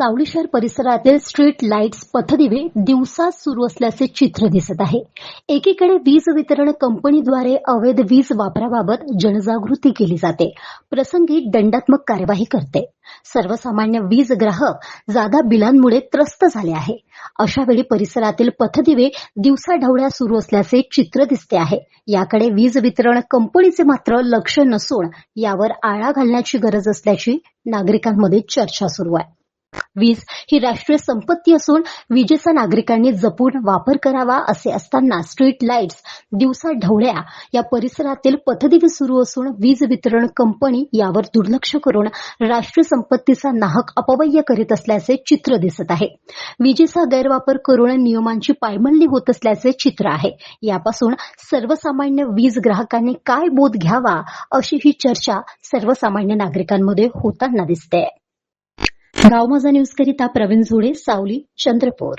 सावली शहर परिसरातील स्ट्रीट लाईट्स पथदिवे दिवसा सुरू असल्याचे चित्र दिसत आहे. एकीकडे वीज वितरण कंपनीद्वारे अवैध वीज वापराबाबत जनजागृती केली जाते. प्रसंगी दंडात्मक कार्यवाही करते. सर्वसामान्य वीज ग्राहक जादा बिलांमुळे त्रस्त झाले आहे. अशा वेळी परिसरातील पथदिवे दिवसाढवळ्या सुरू असल्याचे चित्र दिसते आहे. याकडे वीज वितरण कंपनीचे मात्र लक्ष नसून यावर आळा घालण्याची गरज असल्याची नागरिकांमध्ये चर्चा सुरू आहे. वीज ही राष्ट्रीय संपत्ती असून विजेचा नागरिकांनी जपून वापर करावा असे असताना स्ट्रीट लाईट्स दिवसा ढवळ्या या परिसरातील पथदिवे सुरू असून वीज वितरण कंपनी यावर दुर्लक्ष करून राष्ट्रीय संपत्तीचा नाहक अपव्यय करीत असल्याचे चित्र दिसत आहे. विजेचा गैरवापर करून नियमांची पायमल्ली होत असल्याचे चित्र आहे. यापासून सर्वसामान्य वीज ग्राहकांनी काय बोध घ्यावा अशी ही चर्चा सर्वसामान्य नागरिकांमध्ये होताना दिसते गाव माझा न्यूज करिता प्रवीण झुडे सावली चंद्रपूर.